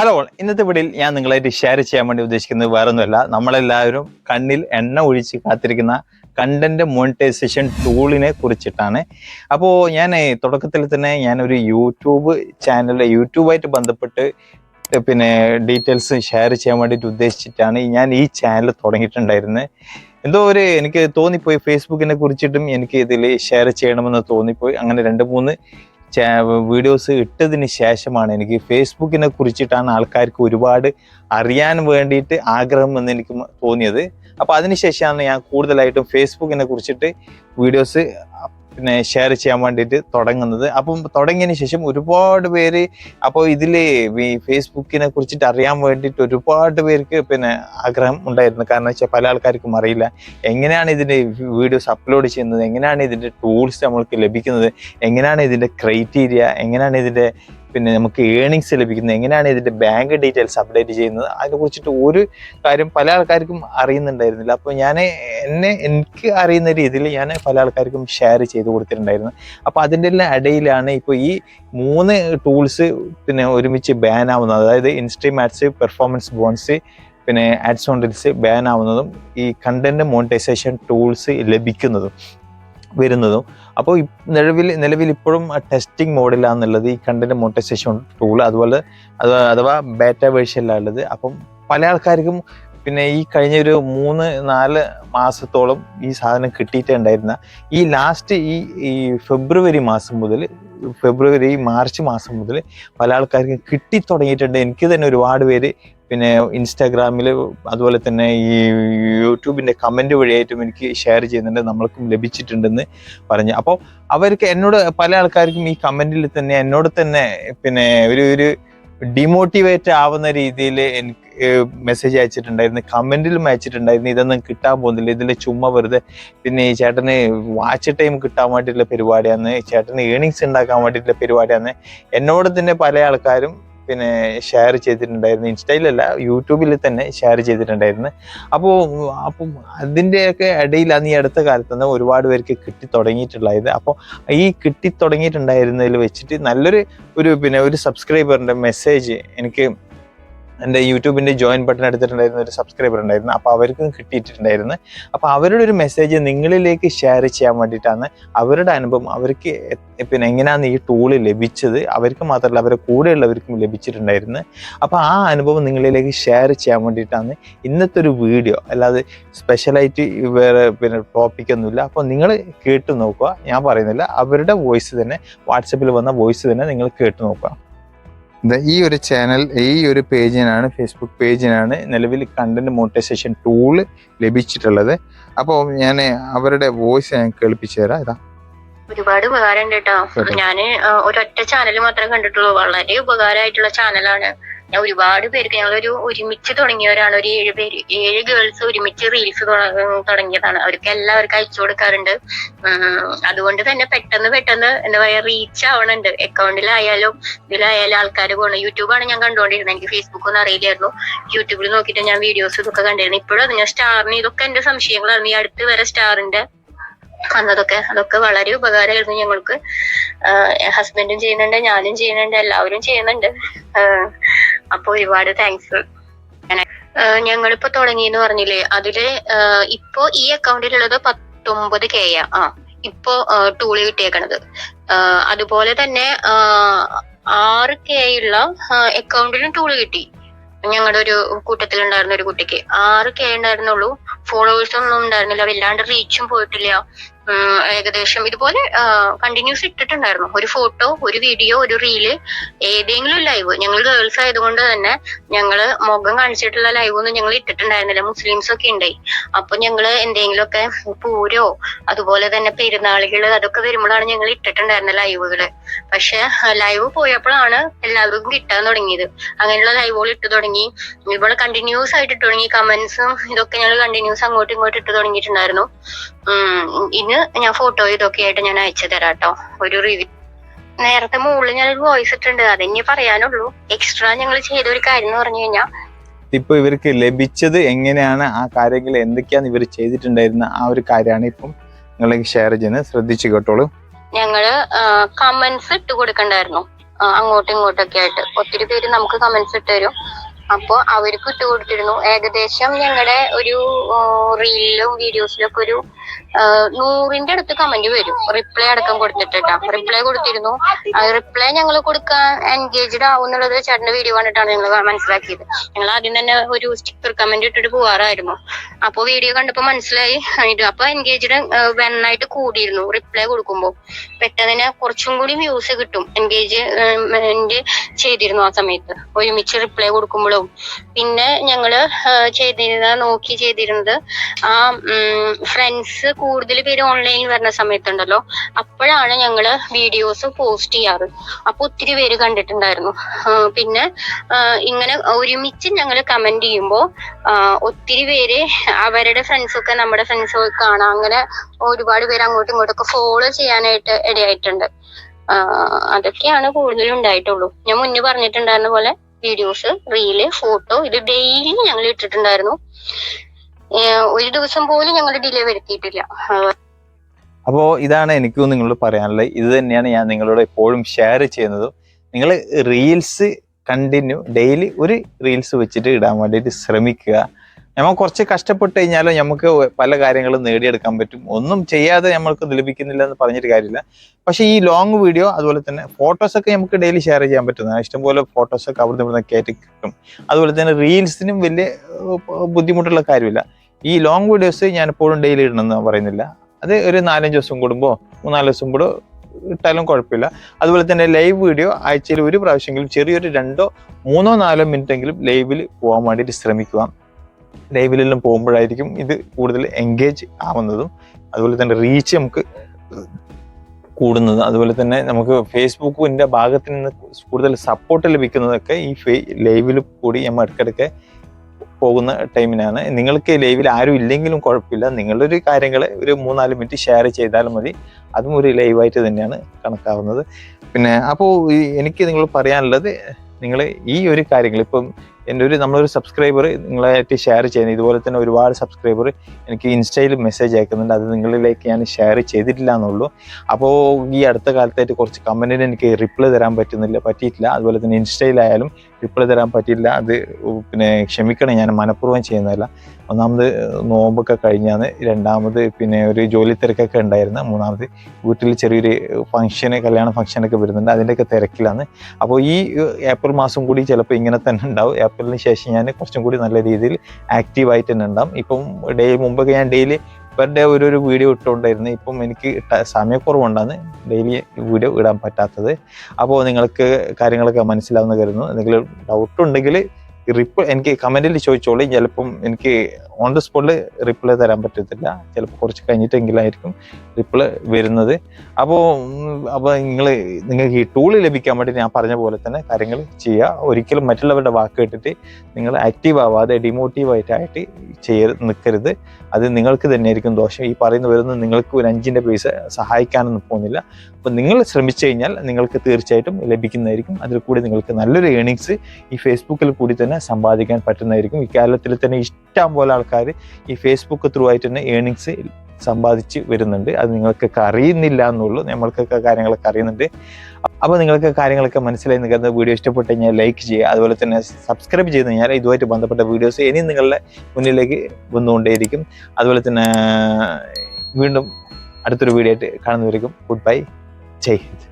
Hello ഇന്നത്തെ വീഡിയോയിൽ ഞാൻ നിങ്ങളായിട്ട് ഷെയർ ചെയ്യാൻ വേണ്ടി ഉദ്ദേശിക്കുന്നത് വേറൊന്നുമല്ല. നമ്മളെല്ലാവരും കണ്ണിൽ എണ്ണ ഒഴിച്ച് കാത്തിരിക്കുന്ന കണ്ടന്റ് മോണിറ്റൈസേഷൻ ടൂളിനെ കുറിച്ചിട്ടാണ്. അപ്പോൾ ഞാൻ തുടക്കത്തിൽ തന്നെ ഞാനൊരു യൂട്യൂബ് ചാനൽ യൂട്യൂബായിട്ട് ബന്ധപ്പെട്ട് പിന്നെ ഡീറ്റെയിൽസ് ഷെയർ ചെയ്യാൻ വേണ്ടിയിട്ട് ഉദ്ദേശിച്ചിട്ടാണ് ഞാൻ ഈ ചാനൽ തുടങ്ങിയിട്ടുണ്ടായിരുന്നത്. എന്തോ ഒരു എനിക്ക് തോന്നിപ്പോയി. ഫേസ്ബുക്കിനെ കുറിച്ചിട്ടും എനിക്ക് ഇതിൽ ഷെയർ ചെയ്യണമെന്ന് തോന്നിപ്പോയി. അങ്ങനെ രണ്ട് മൂന്ന് വീഡിയോസ് ഇട്ടതിന് ശേഷമാണ് എനിക്ക് ഫേസ്ബുക്കിനെ കുറിച്ചിട്ടാണ് ആൾക്കാർക്ക് ഒരുപാട് അറിയാൻ വേണ്ടിയിട്ട് ആഗ്രഹം എന്ന് എനിക്ക് തോന്നിയത്. അപ്പോൾ അതിനുശേഷമാണ് ഞാൻ കൂടുതലായിട്ടും ഫേസ്ബുക്കിനെ കുറിച്ചിട്ട് വീഡിയോസ് പിന്നെ ഷെയർ ചെയ്യാൻ വേണ്ടിയിട്ട് തുടങ്ങുന്നത്. അപ്പം തുടങ്ങിയതിന് ശേഷം ഒരുപാട് പേര് അപ്പോൾ ഇതിൽ ഈ ഫേസ്ബുക്കിനെ കുറിച്ചിട്ട് അറിയാൻ വേണ്ടിയിട്ട് ഒരുപാട് പേർക്ക് പിന്നെ ആഗ്രഹം ഉണ്ടായിരുന്നു. കാരണം വെച്ചാൽ പല ആൾക്കാർക്കും അറിയില്ല. എങ്ങനെയാണ് ഇതിന്റെ വീഡിയോസ് അപ്ലോഡ് ചെയ്യുന്നത്? എങ്ങനെയാണ് ഇതിന്റെ ടൂൾസ് നമ്മൾക്ക് ലഭിക്കുന്നത്? എങ്ങനെയാണ് ഇതിന്റെ ക്രൈറ്റീരിയ എങ്ങനെയാണ് ഇതിന്റെ പിന്നെ നമുക്ക് ഏണിങ്സ് ലഭിക്കുന്നത്? എങ്ങനെയാണ് ഇതിന്റെ ബാങ്ക് ഡീറ്റെയിൽസ് അപ്ഡേറ്റ് ചെയ്യുന്നത്? അതിനെ കുറിച്ചിട്ട് ഒരു കാര്യം പല ആൾക്കാർക്കും അറിയുന്നുണ്ടായിരുന്നില്ല. അപ്പോൾ ഞാൻ എന്നെ എനിക്ക് അറിയുന്ന രീതിയിൽ ഞാൻ പല ആൾക്കാർക്കും ഷെയർ ചെയ്ത് കൊടുത്തിട്ടുണ്ടായിരുന്നു. അപ്പോൾ അതിന്റെ എല്ലാം ഇടയിലാണ് ഇപ്പോൾ ഈ മൂന്ന് ടൂൾസ് പിന്നെ ഒരുമിച്ച് ബാൻ ആവുന്നത്. അതായത് ഇൻസ്ട്രീം ആഡ്സ് പെർഫോമൻസ് ബോൺസ് പിന്നെ ആഡ്സ് ഓൺ ബാൻ ആവുന്നതും ഈ കണ്ടന്റ് മോണിറ്റൈസേഷൻ ടൂൾസ് ലഭിക്കുന്നതും. വരുന്നതും. അപ്പോൾ നിലവിൽ നിലവിൽ ഇപ്പോഴും ടെസ്റ്റിംഗ് മോഡിലാണെന്നുള്ളത് ഈ കണ്ടന്റ് മോണിറ്റൈസേഷൻ ടൂൾ അതുപോലെ അഥവാ ബേറ്റ ഉള്ളത് അപ്പം പല ആൾക്കാർക്കും പിന്നെ ഈ കഴിഞ്ഞ ഒരു മൂന്ന് നാല് മാസത്തോളം ഈ സാധനം കിട്ടിയിട്ടുണ്ടായിരുന്ന ഈ ലാസ്റ്റ് ഈ ഈ ഫെബ്രുവരി മാസം മുതൽ ഫെബ്രുവരി മാർച്ച് മാസം മുതൽ പല ആൾക്കാർക്കും കിട്ടി തുടങ്ങിയിട്ടുണ്ട് എനിക്ക് തന്നെ ഒരുപാട് പേര് പിന്നെ ഇൻസ്റ്റാഗ്രാമിൽ അതുപോലെ തന്നെ ഈ യൂട്യൂബിന്റെ കമന്റ് വഴിയായിട്ടും എനിക്ക് ഷെയർ ചെയ്യുന്നുണ്ട്. നമ്മൾക്കും ലഭിച്ചിട്ടുണ്ടെന്ന് പറഞ്ഞു. അപ്പോൾ അവർക്ക് എന്നോട് പല ആൾക്കാർക്കും ഈ കമന്റിൽ തന്നെ എന്നോട് തന്നെ പിന്നെ ഒരു ഒരു ഡിമോട്ടിവേറ്റ് ആവുന്ന രീതിയിൽ എനിക്ക് മെസ്സേജ് അയച്ചിട്ടുണ്ടായിരുന്നു കമന്റിലും അയച്ചിട്ടുണ്ടായിരുന്നു ഇതൊന്നും കിട്ടാൻ പോകുന്നില്ല ഇതിൽ ചുമ്മാ വെറുതെ പിന്നെ ഈ ചേട്ടന് വാച്ച് ടൈം കിട്ടാൻ വേണ്ടിയിട്ടുള്ള പരിപാടിയാണ് ചേട്ടന് ഏണിങ്സ് ഉണ്ടാക്കാൻ വേണ്ടിയിട്ടുള്ള പരിപാടിയാണ്. എന്നോട് തന്നെ പല ആൾക്കാരും പിന്നെ ഷെയർ ചെയ്തിട്ടുണ്ടായിരുന്നു ഇൻസ്റ്റയിലല്ല യൂട്യൂബിൽ തന്നെ ഷെയർ ചെയ്തിട്ടുണ്ടായിരുന്നു. അപ്പോൾ അപ്പം അതിന്റെയൊക്കെ ഇടയിലാണ് ഈ അടുത്ത കാലത്ത് ഒരുപാട് പേർക്ക് കിട്ടി തുടങ്ങിയിട്ടുള്ളത് അപ്പോൾ ഈ കിട്ടി തുടങ്ങിയിട്ടുണ്ടായിരുന്നതിൽ വെച്ചിട്ട് നല്ലൊരു ഒരു പിന്നെ ഒരു സബ്സ്ക്രൈബറിന്റെ മെസ്സേജ് എനിക്ക് എന്റെ യൂട്യൂബിന്റെ ജോയിൻ ബട്ടൺ എടുത്തിട്ടുണ്ടായിരുന്ന ഒരു സബ്സ്ക്രൈബർ ഉണ്ടായിരുന്നു. അപ്പോൾ അവർക്കും കിട്ടിയിട്ടുണ്ടായിരുന്നു. അപ്പോൾ അവരുടെ ഒരു മെസ്സേജ് നിങ്ങളിലേക്ക് ഷെയർ ചെയ്യാൻ വേണ്ടിയിട്ടാണ് അവരുടെ അനുഭവം. അവർക്ക് പിന്നെ എങ്ങനെയാണ് ഈ ടൂൾ ലഭിച്ചത്? അവർക്ക് മാത്രമല്ല അവരുടെ കൂടെയുള്ളവർക്കും ലഭിച്ചിട്ടുണ്ടായിരുന്നു. അപ്പോൾ ആ അനുഭവം നിങ്ങളിലേക്ക് ഷെയർ ചെയ്യാൻ വേണ്ടിയിട്ടാണ് ഇന്നത്തെ ഒരു വീഡിയോ. അല്ലാതെ സ്പെഷ്യലായിട്ട് വേറെ പിന്നെ ടോപ്പിക്കൊന്നുമില്ല അപ്പോൾ നിങ്ങൾ കേട്ടു നോക്കുക. ഞാൻ പറയുന്നില്ല. അവരുടെ വോയിസ് തന്നെ വാട്സപ്പിൽ വന്ന വോയിസ് തന്നെ നിങ്ങൾ കേട്ടു നോക്കുക. ഈ ഒരു ചാനൽ ഈ ഒരു പേജിനാണ് ഫേസ്ബുക്ക് പേജിനാണ് നിലവിൽ കണ്ടന്റ് മോണിറ്റൈസേഷൻ ടൂൾ ലഭിച്ചിട്ടുള്ളത്. അപ്പോൾ ഞാൻ അവരുടെ വോയിസ് ഞാൻ കേൾപ്പിച്ചു തരാം. ഇതാ. ഒരുപാട് ഉപകാരം ഉണ്ട് കേട്ടോ. ഞാൻ ഒരൊറ്റ ചാനൽ മാത്രമേ കണ്ടിട്ടുള്ളൂ. വളരെ ഉപകാരമായിട്ടുള്ള ചാനലാണ് ഞാൻ ഒരുപാട് പേർക്ക് ഞങ്ങളൊരു ഒരുമിച്ച് തുടങ്ങിയവരാണ്. ഒരു ഏഴ് പേര് ഏഴ് ഗേൾസ് ഒരുമിച്ച് റീൽസ് തുടങ്ങിയതാണ്. അവർക്ക് എല്ലാവർക്കും അയച്ചു കൊടുക്കാറുണ്ട്. അതുകൊണ്ട് തന്നെ പെട്ടെന്ന് പെട്ടെന്ന് എന്താ പറയാ റീച്ച് ആവണുണ്ട്. അക്കൗണ്ടിലായാലും ഇതിലായാലും ആൾക്കാർ പോകണം യൂട്യൂബാണ് ഞാൻ കണ്ടുകൊണ്ടിരുന്നത് എനിക്ക് ഫേസ്ബുക്ക് ഒന്നും അറിയില്ലായിരുന്നു. യൂട്യൂബിൽ നോക്കിയിട്ട് ഞാൻ വീഡിയോസ് ഇതൊക്കെ കണ്ടിരുന്നു. ഇപ്പോഴും അത് ഞാൻ സ്റ്റാറിന് ഇതൊക്കെ എന്റെ സംശയങ്ങളാണ്. ഈ അടുത്ത് വരെ സ്റ്റാറിന്റെ വന്നതൊക്കെ അതൊക്കെ വളരെ ഉപകാരമായിരുന്നു ഞങ്ങൾക്ക്. ഹസ്ബൻഡും ചെയ്യുന്നുണ്ട് ഞാനും ചെയ്യുന്നുണ്ട് എല്ലാവരും ചെയ്യുന്നുണ്ട്. അപ്പൊ ഒരുപാട് താങ്ക്സ് ഞങ്ങളിപ്പോ തുടങ്ങിയെന്ന് പറഞ്ഞില്ലേ അതിൽ ഇപ്പോ ഈ അക്കൗണ്ടിലുള്ളത് പത്തൊമ്പത് കെ ആ ഇപ്പോ ടൂൾ കിട്ടിയേക്കണത്. അതുപോലെ തന്നെ ആറ് കെ ഉള്ള അക്കൗണ്ടിലും ടൂൾ കിട്ടി. ഞങ്ങളുടെ ഒരു കൂട്ടത്തിൽ ഉണ്ടായിരുന്ന ഒരു കുട്ടിക്ക്. ആറ് കെ ഉണ്ടായിരുന്നുള്ളൂ. ഫോളോവേഴ്സ് ഒന്നും ഉണ്ടായിരുന്നില്ല. വല്ലാണ്ട് റീച്ചും പോയിട്ടില്ല. ഏകദേശം ഇതുപോലെ കണ്ടിന്യൂസ് ഇട്ടിട്ടുണ്ടായിരുന്നു. ഒരു ഫോട്ടോ ഒരു വീഡിയോ ഒരു റീൽ ഏതെങ്കിലും ലൈവ് ഞങ്ങൾ ഗേൾസ് ആയതുകൊണ്ട് തന്നെ ഞങ്ങൾ മുഖം കാണിച്ചിട്ടുള്ള ലൈവ് ഒന്നും ഞങ്ങൾ ഇട്ടിട്ടുണ്ടായിരുന്നില്ല. മുസ്ലിംസ് ഒക്കെ ഉണ്ടായി. അപ്പൊ ഞങ്ങൾ എന്തെങ്കിലുമൊക്കെ പൂരോ അതുപോലെ തന്നെ പെരുന്നാളികൾ അതൊക്കെ വരുമ്പോഴാണ് ഞങ്ങൾ ഇട്ടിട്ടുണ്ടായിരുന്ന ലൈവുകൾ പക്ഷെ ലൈവ് പോയപ്പോഴാണ് എല്ലാവർക്കും കിട്ടാൻ തുടങ്ങിയത്. അങ്ങനെയുള്ള ലൈവുകൾ ഇട്ട് തുടങ്ങി. ഇവിടെ കണ്ടിന്യൂസ് ആയിട്ട് ഇട്ട് തുടങ്ങി. കമന്റ്സും ഇതൊക്കെ ഞങ്ങൾ കണ്ടിന്യൂസ് അങ്ങോട്ടും ഇങ്ങോട്ടും ഇട്ട് തുടങ്ങിയിട്ടുണ്ടായിരുന്നു. ഉം ഇന്ന് ഞാൻ ഫോട്ടോ ഇതൊക്കെ ആയിട്ട് ഞാൻ അയച്ചു തരാം കേട്ടോ ഒരു റിവ്യൂ നേരത്തെ മുകളിൽ ഞാനൊരു വോയിസ് ഇട്ടുണ്ട് അതെന്നെ പറയാനുള്ളൂ. എക്സ്ട്രാ ഞങ്ങൾ ചെയ്ത ഒരു കാര്യം എന്ന് പറഞ്ഞു കഴിഞ്ഞാൽ ഇപ്പൊ ഇവർക്ക് ലഭിച്ചത് എങ്ങനെയാണ്? ആ കാര്യങ്ങൾ എന്തൊക്കെയാണ് ഇവർ ചെയ്തിട്ടുണ്ടായിരുന്ന ആ ഒരു കാര്യമാണ് ഇപ്പം നിങ്ങളിലേക്ക് ഷെയർ ചെയ്യുന്നത് ശ്രദ്ധിച്ചു കേട്ടോളൂ. ഞങ്ങൾ കമന്റ്സ് ഇട്ട് കൊടുക്കണ്ടായിരുന്നു. അങ്ങോട്ടും അങ്ങോട്ടും ഇങ്ങോട്ടൊക്കെ ആയിട്ട്. ഒത്തിരി പേര് നമുക്ക് കമന്റ്സ് ഇട്ട് തരും. അപ്പൊ അവർക്ക് ഇട്ട് കൊടുത്തിരുന്നു. ഏകദേശം ഞങ്ങളുടെ ഒരു റീലിലും വീഡിയോസിലും ഒക്കെ ഒരു നൂറിന്റെ അടുത്ത് കമന്റ് വരും. റിപ്ലൈ അടക്കം കൊടുത്തിട്ടാ റിപ്ലൈ കൊടുത്തിരുന്നു. റിപ്ലൈ ഞങ്ങൾ കൊടുക്കാൻ എൻഗേജ്ഡ് ആവുന്നുള്ളത് ചേട്ടന്റെ വീഡിയോ കണ്ടിട്ടാണ് ഞങ്ങൾ മനസ്സിലാക്കിയത്. ഞങ്ങൾ ആദ്യം തന്നെ ഒരു സ്റ്റിക്കർ കമന്റ് ഇട്ടിട്ട് പോവാറായിരുന്നു. അപ്പൊ വീഡിയോ കണ്ടപ്പോ മനസ്സിലായി. അപ്പൊ എൻഗേജ്ഡ് വെണ്ണായിട്ട് കൂടിയിരുന്നു. റിപ്ലൈ കൊടുക്കുമ്പോ പെട്ടെന്ന് കുറച്ചും കൂടി വ്യൂസ് കിട്ടും. എൻഗേജ്മെന്റ് ചെയ്തിരുന്നു ആ സമയത്ത്. ഒരുമിച്ച് റിപ്ലൈ കൊടുക്കുമ്പോഴും. പിന്നെ ഞങ്ങൾ ചെയ്തിരുന്ന നോക്കി ചെയ്തിരുന്നത് ആ ഫ്രണ്ട്സ് കൂടുതൽ പേര് ഓൺലൈനിൽ വരുന്ന സമയത്തുണ്ടല്ലോ. അപ്പോഴാണ് ഞങ്ങൾ വീഡിയോസ് പോസ്റ്റ് ചെയ്യാറ്. അപ്പൊ ഒത്തിരി പേര് കണ്ടിട്ടുണ്ടായിരുന്നു. പിന്നെ ഇങ്ങനെ ഒരുമിച്ച് ഞങ്ങൾ കമന്റ് ചെയ്യുമ്പോൾ ഒത്തിരി പേര് അവരുടെ ഫ്രണ്ട്സ് ഒക്കെ നമ്മുടെ ഫ്രണ്ട്സ് ഒക്കെ കാണാം. അങ്ങനെ ഒരുപാട് പേര് അങ്ങോട്ടും ഇങ്ങോട്ടൊക്കെ ഫോളോ ചെയ്യാനായിട്ട് ഇടയായിട്ടുണ്ട് അതൊക്കെയാണ് കൂടുതലും ഉണ്ടായിട്ടുള്ളൂ. ഞാൻ മുന്നേ പറഞ്ഞിട്ടുണ്ടായിരുന്ന പോലെ വീഡിയോസ് റീൽ ഫോട്ടോ ഇത് ഡെയിലി ഞങ്ങൾ ഇട്ടിട്ടുണ്ടായിരുന്നു. ഒരു ദിവസം പോലും ഞങ്ങൾ ഡിലേ വരുത്തിയിട്ടില്ല. അപ്പോൾ ഇതാണ് എനിക്കും നിങ്ങളോട് പറയാനുള്ളത്. ഇത് തന്നെയാണ് ഞാൻ നിങ്ങളോട് എപ്പോഴും ഷെയർ ചെയ്യുന്നത്. നിങ്ങൾ റീൽസ് കണ്ടിന്യൂ ഡെയിലി ഒരു റീൽസ് വെച്ചിട്ട് ഇടാൻ വേണ്ടിയിട്ട് ശ്രമിക്കുക. നമ്മൾ കുറച്ച് കഷ്ടപ്പെട്ട് കഴിഞ്ഞാലും നമുക്ക് പല കാര്യങ്ങളും നേടിയെടുക്കാൻ പറ്റും. ഒന്നും ചെയ്യാതെ നമ്മൾക്ക് ലഭിക്കുന്നില്ല എന്ന് പറഞ്ഞിട്ട് കാര്യമില്ല. പക്ഷേ ഈ ലോങ് വീഡിയോ അതുപോലെ തന്നെ ഫോട്ടോസൊക്കെ നമുക്ക് ഡെയിലി ഷെയർ ചെയ്യാൻ പറ്റുന്നതാണ്. ഇഷ്ടംപോലെ ഫോട്ടോസൊക്കെ അവിടുന്ന് ഇവിടുന്ന് കയറ്റി കിട്ടും. അതുപോലെ തന്നെ റീൽസിനും വലിയ ബുദ്ധിമുട്ടുള്ള കാര്യമില്ല. ഈ ലോങ് വീഡിയോസ് ഞാൻ എപ്പോഴും ഡെയിലി ഇടണമെന്ന് പറയുന്നില്ല. അത് ഒരു നാലഞ്ച് ദിവസം കൂടുമ്പോൾ മൂന്നാൽ ദിവസം കൂടെ ഇട്ടാലും കുഴപ്പമില്ല. അതുപോലെ തന്നെ ലൈവ് വീഡിയോ ആഴ്ചയിൽ ഒരു പ്രാവശ്യമെങ്കിലും ചെറിയൊരു രണ്ടോ മൂന്നോ നാലോ മിനിറ്റെങ്കിലും ലൈവിൽ പോകാൻ വേണ്ടിയിട്ട് ശ്രമിക്കുക. ലൈവിലെല്ലാം പോകുമ്പോഴായിരിക്കും ഇത് കൂടുതൽ എൻഗേജ് ആവുന്നതും അതുപോലെ തന്നെ റീച്ച് നമുക്ക് കൂടുന്നതും. അതുപോലെ തന്നെ നമുക്ക് ഫേസ്ബുക്കിന്റെ ഭാഗത്ത് നിന്ന് കൂടുതൽ സപ്പോർട്ട് ലഭിക്കുന്നതൊക്കെ ഈ ഫേ ലൈവിൽ കൂടി നമ്മൾ ഇടയ്ക്കിടയ്ക്ക് പോകുന്ന ടൈമിനാണ് നിങ്ങൾക്ക് ലൈവിൽ ആരും ഇല്ലെങ്കിലും കുഴപ്പമില്ല. നിങ്ങളുടെ ഒരു കാര്യങ്ങൾ ഒരു മൂന്നാൽ മിനിറ്റ് ഷെയർ ചെയ്താലും മതി. അതും ഒരു ലൈവായിട്ട് തന്നെയാണ് കണക്കാവുന്നത്. പിന്നെ അപ്പോൾ എനിക്ക് നിങ്ങൾ പറയാനുള്ളത് നിങ്ങൾ ഈ ഒരു കാര്യങ്ങൾ ഇപ്പം എന്റെ ഒരു നമ്മളൊരു സബ്സ്ക്രൈബർ നിങ്ങളായിട്ട് ഷെയർ ചെയ്യുന്നത് ഇതുപോലെ തന്നെ ഒരുപാട് സബ്സ്ക്രൈബർ എനിക്ക് ഇൻസ്റ്റയിൽ മെസ്സേജ് അയക്കുന്നുണ്ട്. അത് നിങ്ങളിലേക്ക് ഞാൻ ഷെയർ ചെയ്തിട്ടില്ല എന്നുള്ളൂ അപ്പോൾ ഈ അടുത്ത കാലത്തായിട്ട് കുറച്ച് കമന്റിന് എനിക്ക് റിപ്ലൈ തരാൻ പറ്റുന്നില്ല പറ്റിയിട്ടില്ല. അതുപോലെ തന്നെ ഇൻസ്റ്റയിലായാലും റിപ്ലൈ തരാൻ പറ്റിയില്ല. അത് പിന്നെ ക്ഷമിക്കണം ഞാൻ മനഃപൂർവം ചെയ്യുന്നതല്ല. ഒന്നാമത് നോമ്പൊക്കെ കഴിഞ്ഞാണ്. രണ്ടാമത് പിന്നെ ഒരു ജോലി തിരക്കൊക്കെ ഉണ്ടായിരുന്നു. മൂന്നാമത് വീട്ടിൽ ചെറിയൊരു ഫംഗ്ഷന് കല്യാണ ഫംഗ്ഷനൊക്കെ വരുന്നുണ്ട്. അതിന്റെയൊക്കെ തിരക്കിലാണ്. അപ്പോൾ ഈ ഏപ്രിൽ മാസം കൂടി ചിലപ്പോൾ ഇങ്ങനെ തന്നെ ഉണ്ടാവും. ഏപ്രിലിന് ശേഷം ഞാൻ കുറച്ചും കൂടി നല്ല രീതിയിൽ ആക്റ്റീവായിട്ട് തന്നെ ഉണ്ടാവും. ഇപ്പം ഡേ മുമ്പൊക്കെ ഞാൻ ഡെയിലി പെർ ഡേ ഒരു ഒരു വീഡിയോ ഇട്ടുകൊണ്ടായിരുന്നു. ഇപ്പം എനിക്ക് സമയക്കുറവുണ്ടാണ് ഡെയിലി വീഡിയോ ഇടാൻ പറ്റാത്തത്. അപ്പോൾ നിങ്ങൾക്ക് കാര്യങ്ങളൊക്കെ മനസ്സിലാവുന്ന കരുതുന്നു. എന്തെങ്കിലും ഡൗട്ട് ഉണ്ടെങ്കിൽ റിപ്ലൈ എനിക്ക് കമന്റിൽ ചോദിച്ചോളൂ. ചിലപ്പം എനിക്ക് ഓൺ ദ സ്പോട്ടിൽ റിപ്ലൈ തരാൻ പറ്റത്തില്ല. ചിലപ്പോൾ കുറച്ച് കഴിഞ്ഞിട്ടെങ്കിലായിരിക്കും റിപ്ലൈ വരുന്നത്. അപ്പോൾ അപ്പോൾ നിങ്ങൾ നിങ്ങൾക്ക് ഈ ടൂൾ ലഭിക്കാൻ വേണ്ടി ഞാൻ പറഞ്ഞ പോലെ തന്നെ കാര്യങ്ങൾ ചെയ്യുക ഒരിക്കലും മറ്റുള്ളവരുടെ വാക്ക് കേട്ടിട്ട് നിങ്ങൾ ആക്റ്റീവ് ആവാതെ ഡിമോട്ടീവ് ആയിട്ട് ചെയ്യ നിൽക്കരുത് അത് നിങ്ങൾക്ക് തന്നെ ആയിരിക്കും ദോഷം. ഈ പറയുന്ന വരുന്നത് നിങ്ങൾക്ക് ഒരു അഞ്ചിന്റെ പൈസ സഹായിക്കാനൊന്നും പോകുന്നില്ല. അപ്പോൾ നിങ്ങൾ ശ്രമിച്ചു കഴിഞ്ഞാൽ നിങ്ങൾക്ക് തീർച്ചയായിട്ടും ലഭിക്കുന്നതായിരിക്കും. അതിൽ കൂടി നിങ്ങൾക്ക് നല്ലൊരു ഏണിങ്സ് ഈ ഫേസ്ബുക്കിൽ കൂടി തന്നെ സമ്പാദിക്കാൻ പറ്റുന്നതായിരിക്കും. ഈ കേരളത്തിൽ തന്നെ ഇഷ്ടം പോലെ ആൾക്കാർ ഈ ഫേസ്ബുക്ക് ത്രൂ ആയിട്ട് തന്നെ ഏണിങ്സ് സമ്പാദിച്ച് വരുന്നുണ്ട്. അത് നിങ്ങൾക്കൊക്കെ അറിയുന്നില്ല എന്നുള്ളൂ. നമ്മൾക്കൊക്കെ കാര്യങ്ങളൊക്കെ അറിയുന്നുണ്ട്. അപ്പോൾ നിങ്ങൾക്ക് കാര്യങ്ങളൊക്കെ മനസ്സിലായി നിൽക്കുന്ന വീഡിയോ ഇഷ്ടപ്പെട്ട് കഴിഞ്ഞാൽ ലൈക്ക് ചെയ്യുക. അതുപോലെ തന്നെ സബ്സ്ക്രൈബ് ചെയ്ത് കഴിഞ്ഞാൽ ഇതുമായിട്ട് ബന്ധപ്പെട്ട വീഡിയോസ് ഇനിയും നിങ്ങളുടെ മുന്നിലേക്ക് വന്നുകൊണ്ടേയിരിക്കും. അതുപോലെ തന്നെ വീണ്ടും അടുത്തൊരു വീഡിയോ ആയിട്ട് കാണുന്നവരിക്കും ഗുഡ് ബൈ ജയ് ഹിന്ദ്.